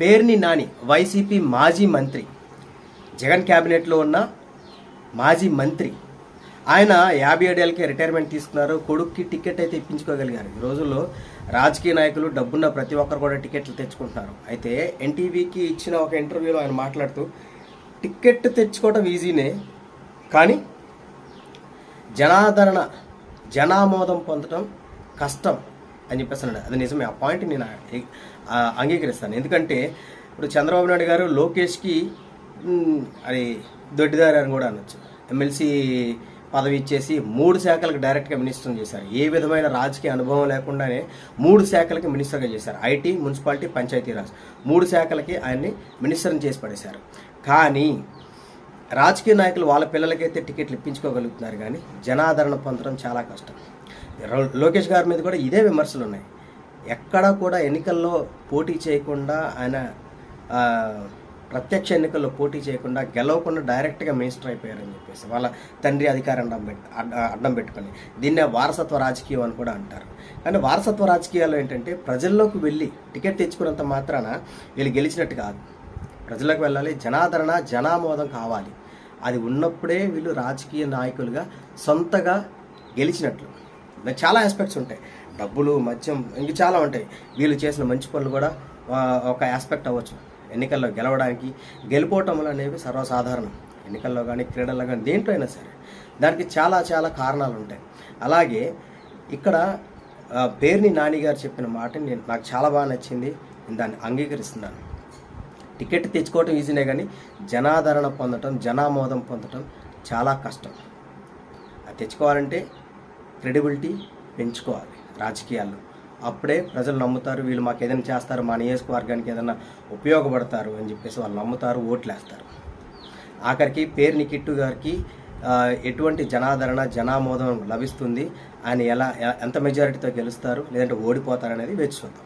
Perni Nani YCP మాజీ మంత్రి. జగన్ క్యాబినెట్లో ఉన్న మాజీ మంత్రి. ఆయన యాభై ఏడేళ్ళకే రిటైర్మెంట్ తీసుకున్నారు. కొడుక్కి టికెట్ అయితే ఇప్పించుకోగలిగారు. ఈ రోజుల్లో రాజకీయ నాయకులు డబ్బున్న ప్రతి ఒక్కరు కూడా టికెట్లు తెచ్చుకుంటున్నారు. అయితే ఎన్టీవీకి ఇచ్చిన ఒక ఇంటర్వ్యూలో ఆయన మాట్లాడుతూ టికెట్ తెచ్చుకోవడం ఈజీనే కానీ జనాదరణ జనామోదం పొందడం కష్టం. అని చెప్పేసి అన్నాడు అది నిజమే. ఆ పాయింట్ నేను అంగీకరిస్తాను. ఎందుకంటే ఇప్పుడు చంద్రబాబు నాయుడు గారు లోకేష్కి అది దొడ్డిదారు అని కూడా అనొచ్చు. ఎమ్మెల్సీ పదవి ఇచ్చేసి మూడు శాఖలకు డైరెక్ట్గా మినిస్టర్ చేశారు. ఏ విధమైన రాజకీయ అనుభవం లేకుండానే మూడు శాఖలకి మినిస్టర్గా చేశారు. IT municipality Panchayati Raj. మూడు శాఖలకి ఆయన్ని మినిస్టర్ని చేసి పడేశారు. కానీ రాజకీయ నాయకులు వాళ్ళ పిల్లలకైతే టికెట్లు ఇప్పించుకోగలుగుతున్నారు కానీ జనాదరణ పొందడం చాలా కష్టం. లోకేష్ గారి మీద కూడా ఇదే విమర్శలు ఉన్నాయి ఎక్కడా కూడా ఎన్నికల్లో పోటీ చేయకుండా ఆయన ప్రత్యక్ష ఎన్నికల్లో పోటీ చేయకుండా గెలవకుండా డైరెక్ట్గా మినిస్టర్ అయిపోయారని చెప్పేసి వాళ్ళ తండ్రి అధికారం అడ్డం పెట్ అడ్డం పెట్టుకొని దీన్నే వారసత్వ రాజకీయం అని కూడా అంటారు. కానీ వారసత్వ రాజకీయాలు ఏంటంటే ప్రజల్లోకి వెళ్ళి టికెట్ తెచ్చుకున్నంత మాత్రాన వీళ్ళు గెలిచినట్టు కాదు. ప్రజలకు వెళ్ళాలి జనాదరణ జనామోదం కావాలి. అది ఉన్నప్పుడే వీళ్ళు రాజకీయ నాయకులుగా సొంతగా గెలిచినట్లు. చాలా ఆస్పెక్ట్స్ ఉంటాయి. డబ్బులు మద్యం ఇంక చాలా ఉంటాయి. వీళ్ళు చేసిన మంచి పనులు కూడా ఒక ఆస్పెక్ట్ అవ్వచ్చు. ఎన్నికల్లో గెలవడానికి గెలుపోవటములు అనేవి సర్వసాధారణం. ఎన్నికల్లో కానీ క్రీడల్లో కానీ దేంట్లో అయినా సరే. దానికి చాలా చాలా కారణాలు ఉంటాయి. అలాగే ఇక్కడ పేర్ని నాని గారు చెప్పిన మాట నేను నాకు చాలా బాగా నచ్చింది. నేను దాన్ని అంగీకరిస్తున్నాను. టికెట్ తెచ్చుకోవటం ఈజీనే కానీ జనాదరణ పొందటం జనామోదం పొందటం చాలా కష్టం. అది తెచ్చుకోవాలంటే క్రెడిబిలిటీ పెంచుకోవాలి రాజకీయాల్లో. అప్పుడే ప్రజలు నమ్ముతారు వీళ్ళు మాకు ఏదైనా చేస్తారు మా నియోజకవర్గానికి ఏదైనా ఉపయోగపడతారు అని చెప్పేసి వాళ్ళు నమ్ముతారు ఓట్లేస్తారు. ఆఖరికి పేరుని కిట్టు గారికి ఎటువంటి జనాదరణ జనామోదం లభిస్తుంది ఆయన ఎలా ఎంత మెజారిటీతో గెలుస్తారు లేదంటే ఓడిపోతారనేది వేచి చూద్దాం.